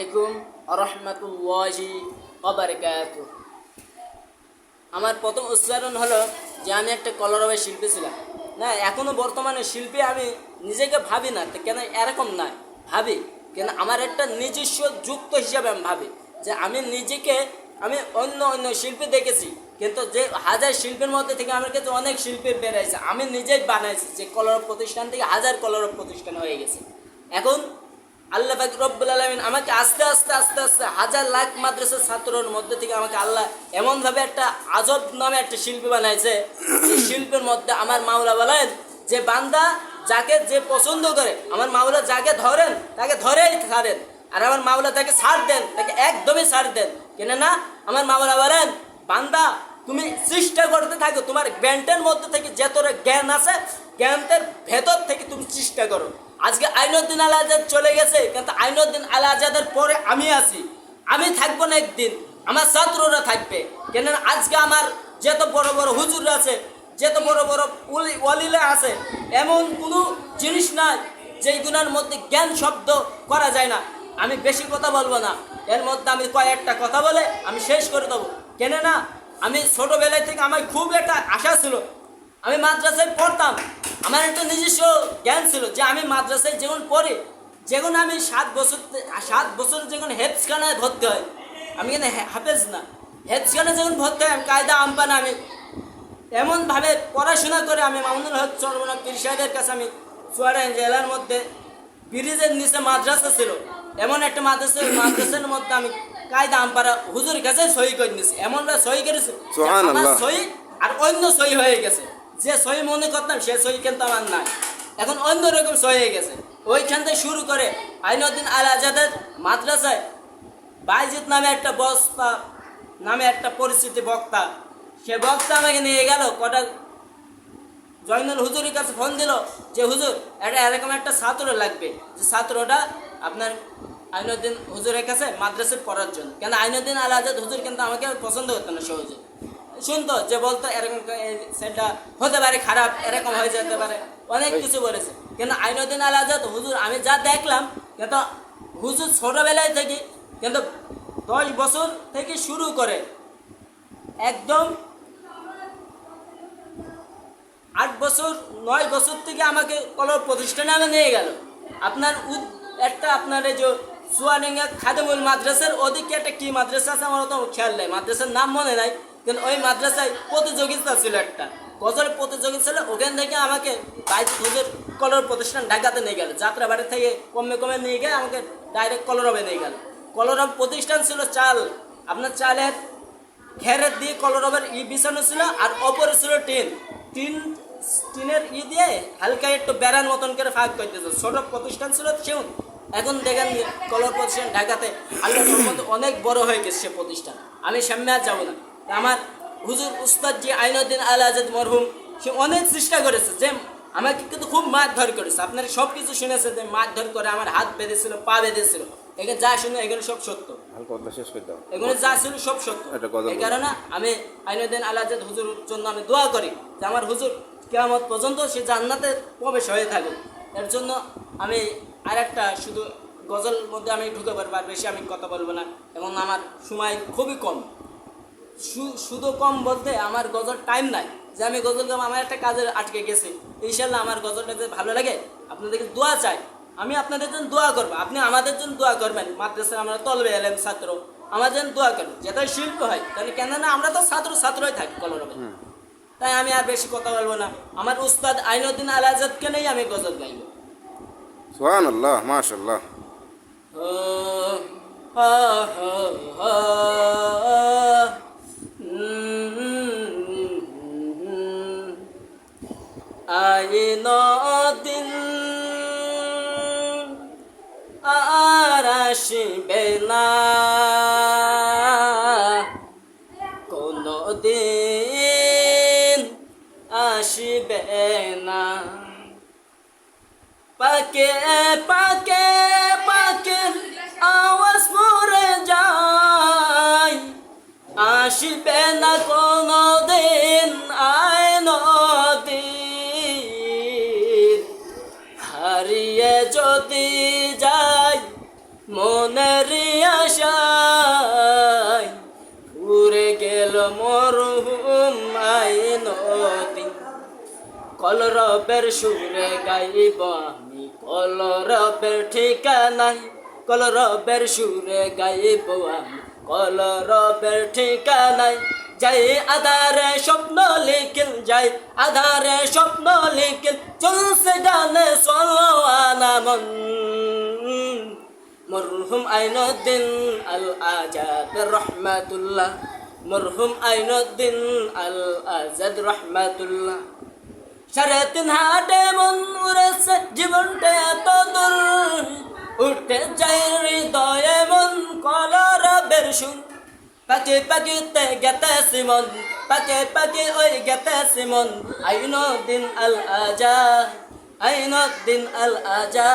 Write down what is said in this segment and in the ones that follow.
আলাইকুম রহমতুল্লাহি আমার প্রথম উচ্চারণ হলো যে আমি একটা কলরবের শিল্পী ছিলাম। না, এখনও বর্তমানে শিল্পী আমি নিজেকে ভাবি না কেন এরকম না? ভাবি, কেন আমার একটা নিজস্ব যুক্ত হিসাবে আমি ভাবি যে আমি নিজেকে, আমি অন্য অন্য শিল্পী দেখেছি, কিন্তু যে হাজার শিল্পীর মধ্যে থেকে আমার কাছে অনেক শিল্পী বেড়েছে আমি নিজেই বানাইছি যে কলরব প্রতিষ্ঠান থেকে হাজার কলরব প্রতিষ্ঠান হয়ে গেছে। এখন আল্লাহ পাক রব্বুল আলমিন আমাকে আস্তে আস্তে আস্তে আস্তে হাজার লাখ মাদ্রাসার ছাত্রর মধ্যে থেকে আমাকে আল্লাহ এমনভাবে একটা আজব নামে একটা শিল্পী বানাইছে। শিল্পের মধ্যে আমার মাওলা বলেন, যে বান্দা যাকে যে পছন্দ করে, আমার মাওলা যাকে ধরেন, তাকে ধরেই ছাড়েন। আর আমার মাওলা তাকে ছাড় দেন, তাকে একদমই ছাড় দেন। কেন না আমার মাওলা বলেন, বান্দা, তুমি চেষ্টা করতে থাকো, তোমার জ্ঞানটার মধ্যে থেকে যতটা জ্ঞান আছে, জ্ঞানটার ভেতর থেকে তুমি চেষ্টা করো। আজকে আইনুদ্দিন আল আজাদ চলে গেছে, কিন্তু আইনুদ্দিন আল আজাদের পরে আমি আছি। আমি থাকব না একদিন, আমার ছাত্ররা থাকবে। কেননা আজকে আমার যত বড় বড় হুজুর আছে, যত বড় বড় উলি- ওয়ালিলা আছে, এমন কোনো জিনিস নাই যেইগুলোর মধ্যে জ্ঞান শব্দ করা যায় না। আমি বেশি কথা বলব না, এর মধ্যে আমি কয়েকটা কথা বলে আমি শেষ করে দেবো। কেন না আমি ছোটোবেলায় থেকে আমার খুব একটা আশা ছিল আমি মাদ্রাসায় পড়তাম। আমার একটা নিজস্ব জ্ঞান ছিল যে আমি মাদ্রাসায় যেমন পড়ি যেমন আমি সাত বছর সাত বছর যখন হেফসখানায় ভর্তি হয় আমি কিন্তু হাফেজ না। হেফসখানায় যখন ভর্তি হয় আমি কায়দা আম্পানা আমি। এমনভাবে পড়াশোনা করে আমি মামুনুল হক চরমনা পীর সাহেবের কাছে আমি চুয়াডাঙ্গা জেলার মধ্যে ব্রিজের নিচে মাদ্রাসা ছিল। এমন একটা মাদ্রাসা মাদ্রাসার মধ্যে আমি কায়দা আম্পারা হুজুর কাছে সই করে নিয়েছি এমনভাবে সই করেছি সই আর অন্য সই হয়ে গেছে। যে সই মনে করতাম, সে সই কিন্তু আমার নাই। এখন অন্য রকম সই হয়ে গেছে। ওইখান থেকে শুরু করে আইনুদ্দিন আল আজাদের মাদ্রাসায় বাইজিৎ নামে একটা বস্তা নামে একটা পরিস্থিতি বক্তা, সে বক্তা আমাকে নিয়ে গেল, কটা জয়নুল হুজুরের কাছে ফোন দিল যে, হুজুর, এটা এরকম একটা ছাত্র লাগবে। যে ছাত্রটা আপনার আইনুদ্দিন হুজুরের কাছে মাদ্রাসায় পড়ার জন্য। কেন আইনুদ্দিন আল আজাদ হুজুর কিন্তু আমাকে পছন্দ করতো না সহজে। শুনতো যে বলতো এরকম সেটা হতে পারে খারাপ, এরকম হয়ে যেতে পারে। অনেক কিছু বলেছে কিন্তু আইনুদ্দিন আল আজাদ, হুজুর, আমি যা দেখলাম, কিন্তু হুজুর ছোটোবেলায় থেকে, কিন্তু দশ বছর থেকে শুরু করে একদম আট বছর, নয় বছর থেকে আমাকে কোনো প্রতিষ্ঠানে আমি নিয়ে গেল। আপনার একটা আপনার এই যে সুয়ানিঙ্গা খাদেমুল মাদ্রাসার ওদিকে একটা কি মাদ্রাসা আছে আমার তো খেয়াল নেই। মাদ্রাসার নাম মনে নাই। কিন্তু ওই মাদ্রাসায় প্রতিযোগিতা ছিল একটা। গজল প্রতিযোগিতা ছিল, ওখান থেকে আমাকে বাইশ হুজুর কলর প্রতিষ্ঠান ঢাকাতে নিয়ে গেল। যাত্রাবাড়ি থেকে কমে কমে নিয়ে গিয়ে আমাকে ডাইরেক্ট কলরবে নিয়ে গেল। কলরব প্রতিষ্ঠান ছিল চাল। আপনার চালের ঘেরের দিয়ে কলরবের ই বিছানো ছিল আর অপরে ছিল টিন। টিন, টিনের ই দিয়ে হালকা একটু বেড়ার মতন করে ফাঁক করতেছে। ছোট প্রতিষ্ঠান ছিল সেও এখন দেখেন কলর প্রতিষ্ঠান ঢাকাতে আল্লাহর অনেক বড় হয়ে গেছে সে প্রতিষ্ঠান। আমি সামনে আর যাব না। আমার হুজুর উস্তাদ জি আইনুদ্দিন আল আজাদ মরহুম সে অনেক চেষ্টা করেছে যে আমাকে কিন্তু খুব মারধর করেছে। আপনারা সব কিছু শুনেছে যে মারধর করে আমার হাত বেঁধেছিল পা বেঁধেছিল। এখানে যা শুনে এখানে সব সত্য। এগুলো যা ছিল সব সত্য। এই কারণে আমি আইনুদ্দিন আলাজাদ হুজুর জন্য আমি দোয়া করি যে আমার হুজুর কেমন পর্যন্ত সে জান্নাতে প্রবেশ হয়ে থাকুক। এর জন্য আমি আর একটা শুধু গজল মধ্যে আমি ঢুকে পারব আর বেশি আমি কথা বলব না। এবং আমার সময় খুবই কম। শুধু কম বলতে আমার গজল টাইম নাই। যে আমি গজল গাম আমার একটা কাজে আটকে গেছে। ইনশাল্লাহ আমার গজলটা যদি ভালো লাগে আপনাদেরকে দোয়া চাই। আমি আপনাদের জন্য দোয়া করব। আপনি আমাদের জন্য দোয়া করবেন। মাদ্রাসায় আমরা তলবে এলেন ছাত্র। আমার জন্য দোয়া করবেন যেটা শিল্প হয় তাহলে কেন না আমরা তো ছাত্র ছাত্রই থাকি কলরবে। তাই আমি আর বেশি কথা বলব না। আমার উস্তাদ আইনুদ্দিন আল আজাদকে নেই আমি গজল গাইব। আইনদিন আসবে না। কোনো দিন আসবে না। পাকে পাকে পাকে আওয়াজ পড়ে যায়। আসবে না কলরবের সুরে গাইব আমি। কলরবের ঠিকানাই কলরবের সুরে গাইব আমি। কলরবের ঠিকানাই যাই আধারে স্বপ্ন লিখিল, যাই আধারে স্বপ্ন লিখিল, চলছে গানে সলোয়ানা মন মরহুম আইনুদ্দিন আল আজাদ রহমাতুল্লাহ। মরহুম আইনুদ্দিন আল আজাদ রহমাতুল্লাহ। সাড়ে তিন হাটে মন উড়েছে জীবনটা এত দূর। উঠে যায় হৃদয়ে মন কলর সুর পাকে পাকিতে গেতে সিমন পাকে পাকে ওই গেতে সিমন আইন দিন আল আজা আইন দিন আল আজা।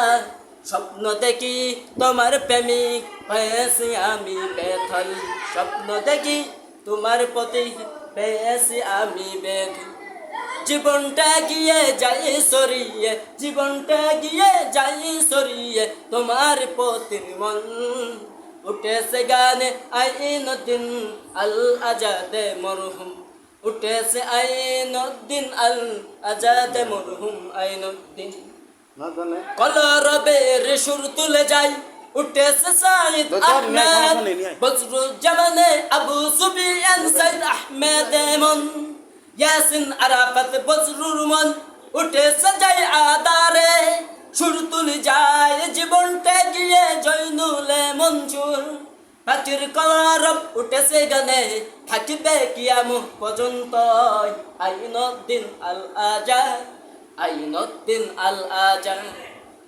স্বপ্ন দেখি তোমার প্রেমিক হয়েছি আমি বেথল। স্বপ্ন দেখি তোমার প্রতি পেয়েছি আমি বেথল। জীবনটা গিয়ে যাই সরিয়ে জীবনটা গিয়ে যাই সরিয়ে তোমার পতির মন উঠেছে গানে আইনুদ্দিন আল আজাদে মরহুম। উঠেছে আইনুদ্দিন আল আজাদে মরহুম আইনুদ্দিন কলরবের সুর তুলে যাই উঠেছে সাইদ সব আহমেদ। বজরুজ্জামানে আবু সাইদ আহমেদ এমন। ইয়াসিন আরাফাত বজরুর মন উঠেছে যাই আদারে সুর তুলে যায় জীবনটা গিয়ে জৈনুলে মঞ্জুর। পাখির কলরব উঠেছে গানে, থাকিবে কিয়াম পর্যন্ত আইনুদ্দিন আল আজাদ আইনুদ্দিন আল আজাদ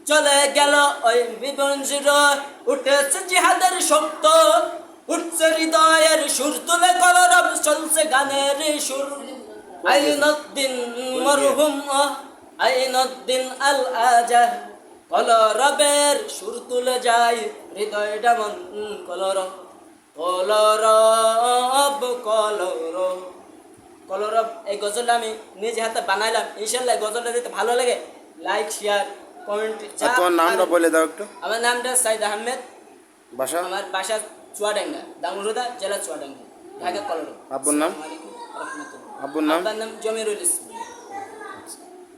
চলে গেল ওই বিবঞ্জির উঠেছে জিহাদের শক্ত। উঠছে হৃদয়ের সুর, তুলে কলরব চলছে গানের সুর। আইনুদ্দিন মরহুম আইনুদ্দিন আল আজা কলরবের সুর তুলে যায় হৃদয়টা মন কলরব কলরব কলরব কলরব এই গজলটা আমি নিজে হাতে বানাইলাম। ইনশাল্লাহ গজলটা দিতে ভালো লাগে লাইক শেয়ার কমেন্ট তোমার নামটা বলে দাও একটু। আমার নামটা সাইদ আহমেদ। বাসা? আমার বাসা চুয়াডাঙ্গা দাঙ্গুরুদা জেলা চুয়াডাঙ্গা ঢাকা কলরব। আব্বুর নাম? আব্বার নাম জমিরুল ইসলাম।